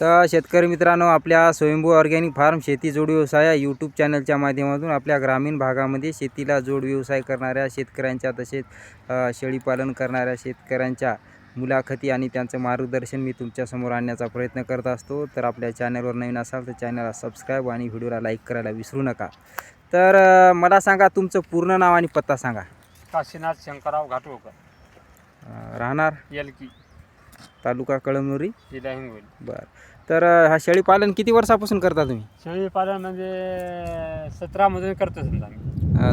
तर शेतकरी मित्रांनो आपल्या स्वयंभू ऑर्गॅनिक फार्म शेती जोड व्यवसाय या यूट्यूब चॅनलच्या माध्यमातून आपल्या ग्रामीण भागामध्ये शेतीला जोड व्यवसाय करणाऱ्या शेतकऱ्यांच्या तसेच शेळीपालन करणाऱ्या शेतकऱ्यांच्या मुलाखती आणि त्यांचं मार्गदर्शन मी तुमच्यासमोर आणण्याचा प्रयत्न करत असतो. तर आपल्या चॅनलवर नवीन असाल तर चॅनलला सबस्क्राईब आणि व्हिडिओला लाईक करायला विसरू नका. तर मला सांगा तुमचं पूर्ण नाव आणि पत्ता सांगा. काशीनाथ शंकरराव घाटोळकर राहणार? येलकी तालुका कळमनुरी? जिल्हा हिंगोली. बरं. तर हा शेळीपालन किती वर्षापासून करता तुम्ही? शेळी पालन म्हणजे सतरा मधून करतो समजा आम्ही.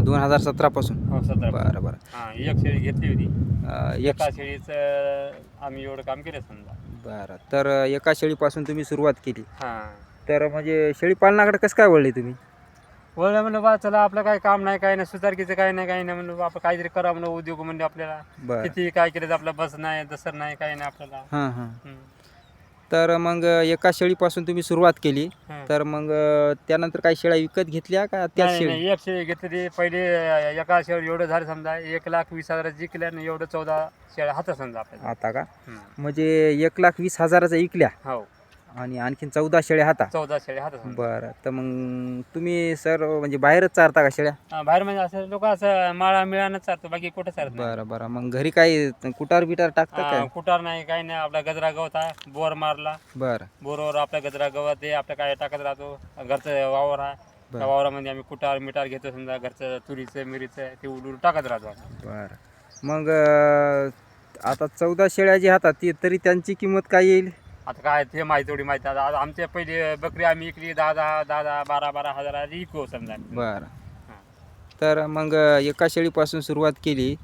दोन हजार सतरापासून? हो सतरा. बरं बरं. हां एक शेळी घेतली होती. अ, एक एका शेळीचं आम्ही एवढं काम केलं समजा. बरं. तर एका शेळीपासून तुम्ही सुरुवात केली. हां. तर म्हणजे शेळीपालनाकडे कसं काय वळले तुम्ही? वळलं म्हणलं बा चला आपलं काही काम नाही काही नाही सुतारकीचं काही नाही काही नाही म्हणलं आपण काहीतरी करा म्हणलं उद्योग म्हणजे आपल्याला. बरं. किती काय केलं तर आपलं बस नाही दसर नाही काही नाही आपल्याला. हां हां. हम्म. तर मग एका शेळीपासून तुम्ही सुरुवात केली. तर मग त्यानंतर काही शेळ्या विकत घेतल्या का नाही शेळी? नाही एक शेळी घेतली. पहिले एका शेळी एवढं झालं समजा एक लाख वीस हजार जिंकल्या आणि एवढं चौदा शेळ्या हातात समजा आपल्याला. आता का? हम्म. म्हणजे एक लाख वीस हजाराच्या विकल्या. हो. आणि आणखीन चौदा शेळ्या हाता? चौदा शेळ्या हातात बरं तर मग तुम्ही सर म्हणजे बाहेरच चारता का शेळ्या? हा, बाहेर म्हणजे असं लोक असं माळा मिळानं चालतो बाकी कुठं चालत नाही. बरं बरं. मग घरी काही कुटार बिटार टाकता हा, काय? कुटार नाही काही नाही. आपला गजरा गवत आहे बोर मारला. बरं. बोरवर आपला गजरा गवत आहे आपलं काय टाकत राहतो. घरचं वावर आहे त्या. वावरामध्ये आम्ही कुटार मिटार घेतो समजा घरचं तुरीचं मिरीचं ते उडून टाकत राहतो. बरं. मग आता चौदा शेळ्या जी हातात ती तरी त्यांची किंमत काय येईल? आता काय ते माहिती थोडी माहिती आता आता आमच्या पहिले बकरी आम्ही इकली दहा दहा दहा दहा बारा बारा हजार इकू समजा. बरं. तर मग एका शेळीपासून सुरुवात केली.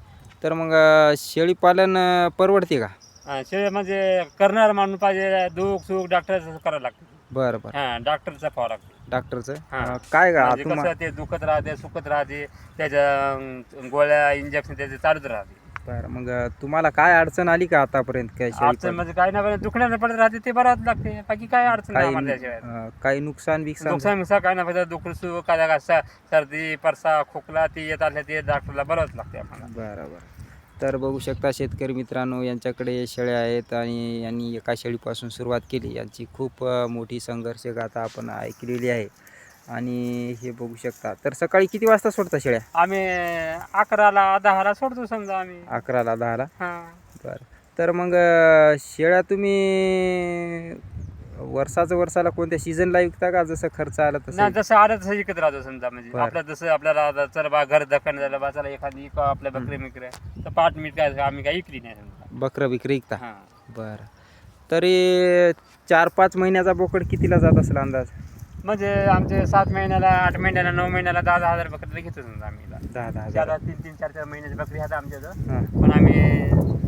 तर मग अ, शेळीपालन अ, परवडते का? हा, शेळी म्हणजे करणार माणूस पाहिजे दुःख सुख डॉक्टरचं करायला लागतं. बरं बरं. हा डॉक्टरचा पाहावं लागतं. डॉक्टरचं हां. अ, काय का म्हणजे तुम्हा कसं ते दुखत राहते सुखत राहते त्याच्या अं, गोळ्या इंजेक्शन त्याचे चालूच राहते. बरं मग तुम्हाला काय अडचण आली का आतापर्यंत काय अडचण म्हणजे काही नाही दुखण्यानं पडत राहते ते बरं लागते. बाकी काय अडचण नाही काही आम्हाला त्याशिवाय अ, काही नुकसान बिकसान? नुकसान नुकसान काय नाही फक्त दुख सुख काय काय स- सर्दी परसा खोकला ते येत असले ते डॉक्टरला बरंच लागते आपल्याला बरं बरं. तर बघू शकता शेतकरी मित्रांनो यांच्याकडे शेळ्या आहेत आणि यांनी एका शेळीपासून सुरुवात केली. यांची खूप अ, मोठी संघर्ष गाथा आपण ऐकलेली आहे. आणि हे बघू शकता. तर सकाळी किती वाजता सोडता शेळ्या? आम्ही अकराला दहाला सोडतो समजा आम्ही. अकराला दहाला? हा. बरं. तर मग अ, शेळ्या तुम्ही वर्षाचं वर्षाला कोणत्या सीझनला विकता का? जसं खर्च आला तसं? नाही जसं आलं तसं विकत राहतो समजा म्हणजे. बरं. आपलं जसं आपल्याला आता चल बा घर दखण झालं बा चला एखादी आपल्या बकरी मिकऱ्या तर पाठ मीठ काय आम्ही काय इकली नाही समजा. बकरं बिकरी विकता? हा. बरं. तरी चार पाच महिन्याचा बोकड कितीला जात असेल अंदाज? म्हणजे आमचे सात महिन्याला आठ महिन्याला नऊ महिन्याला दहा दहा हजार बकरी घेतो समजा आम्ही. दहा दहा हजार. ज्यादा तीन तीन चार चार महिन्याची बकरी आहेत आमच्या हां. पण आम्ही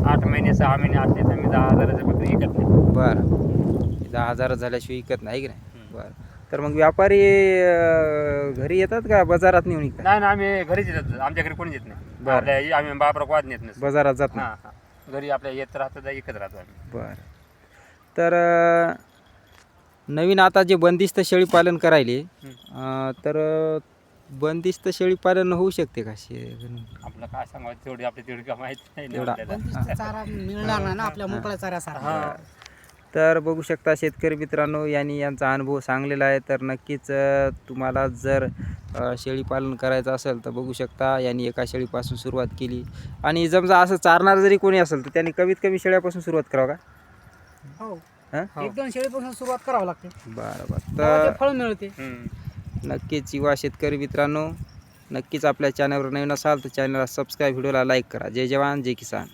आठ महिने सहा महिने आठ तर आम्ही दहा हजाराची बकरी विकत नाही. बरं. दहा हजार झाल्याशिवाय विकत नाही की नाही? हम्म. बरं. तर मग व्यापारी अं, घरी येतात का? बाजारात नेऊन विकतात? नाही ना आम्ही घरीच येतो. आमच्या घरी कोणीच येत नाही. बरं. आपल्या आम्ही बापरा वाद नेत नसतो. बाजारात जात हां नाही. हां घरी आपल्या येत राहतो तर इकत राहतो आम्ही. बरं. तर अं, नवीन आता जे बंदिस्त शेळीपालन करायले अं, तर बंदिस्त शेळीपालन होऊ शकते का? शे आपलं काय सांगावं? तेवढी आपली तेवढी माहिती नाही ना तेवढा. आपल्याला. बंदिस्त चारा मिळणार नाही ना आपल्या मोकळ्या चाऱ्यासारखा. हा. तर बघू शकता शेतकरी मित्रांनो यांनी यांचा अनुभव सांगलेला आहे. तर नक्कीच अ, तुम्हाला जर अ, शेळीपालन करायचं असेल तर बघू शकता यांनी एका शेळीपासून सुरुवात केली. आणि समजा असं चारणार जरी कोणी असेल तर त्यांनी कमीत कमी शेळ्यापासून सुरुवात करावं का? हो. हां. एक दोन शेळीपासून सुरुवात करावं लागते. बरं बरं. तेव्हा तर ते फळ मिळते. नक्कीच युवा शेतकरी मित्रांनो नक्कीच आपल्या चॅनलवर नवीन असाल तर चॅनलला सबस्क्राईब व्हिडिओला लाईक करा. जय जवान जय किसान.